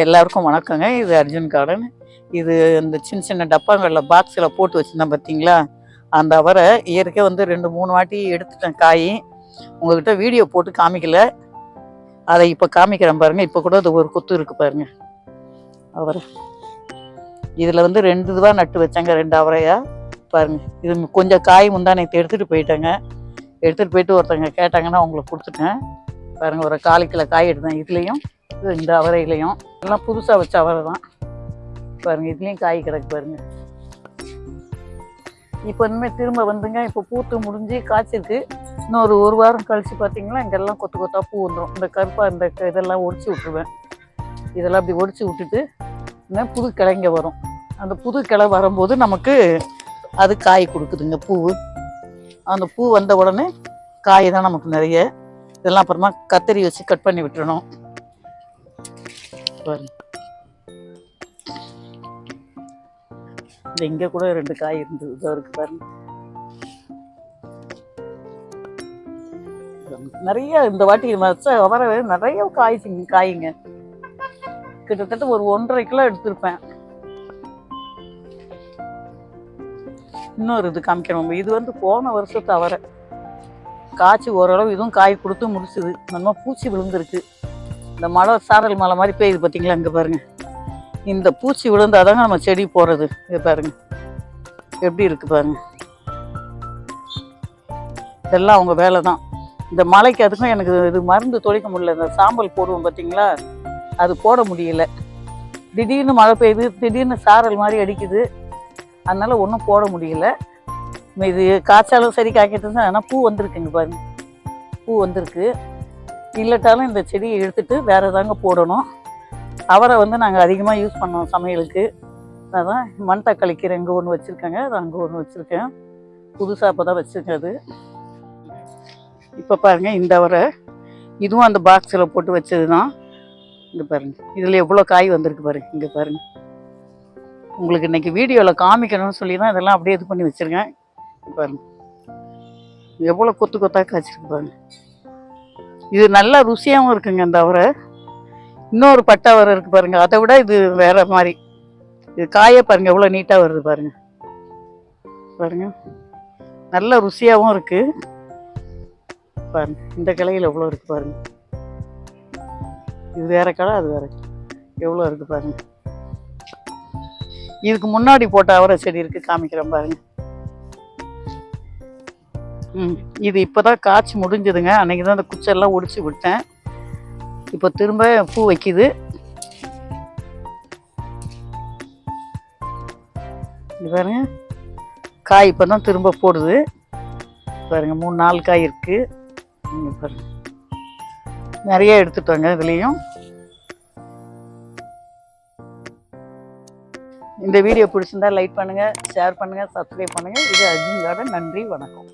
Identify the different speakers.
Speaker 1: எல்லாருக்கும் வணக்கங்க. இது அர்ஜுன் கார்டன். இது இந்த சின்ன சின்ன டப்பாங்களில் பாக்ஸில் போட்டு வச்சுருந்தேன் பார்த்தீங்களா அந்த அவரை இயற்கை வந்து ரெண்டு மூணு வாட்டி எடுத்துட்டேன் காய். உங்கள்கிட்ட வீடியோ போட்டு காமிக்கல. அதை இப்போ காமிக்கிறேன் பாருங்கள் இப்போ கூட அது ஒரு கொத்து இருக்குது பாருங்கள் அவரை. இதில் வந்து ரெண்டு இதுவாக நட்டு வச்சாங்க. ரெண்டு அவரையா? பாருங்கள் இது கொஞ்சம் காய் முந்தானத்தை எடுத்துகிட்டு போயிட்டாங்க. எடுத்துகிட்டு போயிட்டு ஒருத்தங்க கேட்டாங்கன்னா அவங்களுக்கு கொடுத்துட்டேன். பாருங்கள் ஒரு கால் கிலோ காய் எடுத்தேன். இதுலேயும் இந்த அவரையிலையும். எல்லாம் புதுசாக வச்ச அவரை தான். பாருங்க இதுலேயும் காய் கிடக்கு பாருங்க. இப்போ இனிமேல் திரும்ப வந்துங்க. இப்போ பூத்து முடிஞ்சு காய்ச்சிருக்கு. இன்னொரு ஒரு வாரம் கழிச்சு பார்த்தீங்கன்னா இங்கெல்லாம் கொத்து கொத்தா பூ வந்துடும் இந்த கருப்பாக இந்த க- இதெல்லாம் ஒடிச்சு விட்ருவேன் இதெல்லாம் அப்படி ஒடிச்சு விட்டுட்டு இன்னும் புது கிளைங்க வரும். அந்த புது கிளை வரும்போது நமக்கு அது காய் கொடுக்குதுங்க பூ. அந்த பூ வந்த உடனே காய் தான் நமக்கு நிறைய. இதெல்லாம் அப்புறமா கத்தரி வச்சு கட் பண்ணி விட்டுறணும். பாருங்க. இந்த இங்க கூட ரெண்டு காய் இருந்தது. இதோ இருக்கு பாருங்க. நிறைய இந்த வாட்டி வர அவரை நிறைய காய்ச்சிங்க காய்ங்க. கிட்டத்தட்ட ஒரு ஒன்றரை கிலோ எடுத்திருப்பேன். இன்னொரு இது காமிக்கிறோம் இது வந்து போன வருஷத்து அவரை. காய்ச்சி ஓரளவு இதுவும் காய் கொடுத்து முடிச்சுது. நம்ம பூச்சி விழுந்திருக்கு. இந்த மழை சாரல் மழை மாதிரி பெய்யுது பார்த்தீங்களா இங்கே பாருங்க. இந்த பூச்சி விழுந்தாதாங்க நம்ம செடி போடுறது இங்கே பாருங்க. எப்படி இருக்கு பாருங்க. இதெல்லாம் அவங்க வேலை தான் இந்த மழைக்கு அதுக்கும் எனக்கு இது மருந்து தொலைக்க முடியல. இந்த சாம்பல் போடுவோம் பார்த்தீங்களா அது போட முடியல. திடீர்னு மழை பெய்யுது. திடீர்னு சாரல் மாதிரி அடிக்குது. அதனால் ஒன்றும் போட முடியல. இது காய்ச்சாலும் சரி காய்க்கிறது ஆனால் பூ வந்திருக்குங்க பாருங்க. பூ வந்திருக்கு. இல்லட்டாலும் இந்த செடியை எடுத்துட்டு வேற தாங்க போடணும். அவரை வந்து நாங்கள் அதிகமாக யூஸ் பண்ணோம் சமையலுக்கு. அதான் மண் தக்காளி கீரை இங்கே ஒன்று வச்சுருக்கேங்க. அது அங்கே ஒன்று வச்சுருக்கேன். புதுசாக இப்போ தான் வச்சுருக்கேன் அது. இப்போ பாருங்கள் இந்த அவரை. இதுவும் அந்த பாக்ஸில் போட்டு வச்சது தான் இங்கே பாருங்க இதில் எவ்வளோ காய் வந்திருக்கு பாருங்க இங்கே பாருங்க. உங்களுக்கு இன்னைக்கு வீடியோவில் காமிக்கணும்னு சொல்லி தான் இதெல்லாம் அப்படியே இது பண்ணி வச்சுருக்கேன். இங்க பாருங்க. எவ்வளோ கொத்து கொத்தாக காய்ச்சிருக்கு பாருங்கள் இது நல்லா ருசியாகவும் இருக்குங்க இந்த அவரை. இன்னொரு பட்டை அவரை இருக்கு பாருங்க. அதை விட இது வேற மாதிரி. இது காய பாருங்க எவ்வளோ நீட்டாக வருது பாருங்க. பாருங்க. நல்ல ருசியாகவும் இருக்கு. பாருங்க இந்த கிளையில் எவ்வளோ இருக்கு பாருங்க. இது வேற களை அது வேற எவ்வளோ இருக்கு பாருங்க. இதுக்கு முன்னாடி போட்ட அவரை செடி இருக்கு காமிக்கிறேன் பாருங்க. ம் இது இப்போதான் காய்ச்சி முடிஞ்சதுங்க. அன்னைக்கு தான் அந்த குச்செல்லாம் ஒடிச்சு விட்டேன். இப்போ திரும்ப பூ வைக்குது. இது பாருங்க. காய் இப்போ தான் திரும்ப போடுது. பாருங்க மூணு நாலு காய் இருக்கு. இங்க பாருங்க. நிறைய எடுத்துட்டோங்க இதுலேயும். இந்த வீடியோ பிடிச்சிருந்தா லைக் பண்ணுங்கள் ஷேர் பண்ணுங்கள் சப்ஸ்கிரைப் பண்ணுங்கள் இது அர்ஜுன் கார்டன் நன்றி வணக்கம்.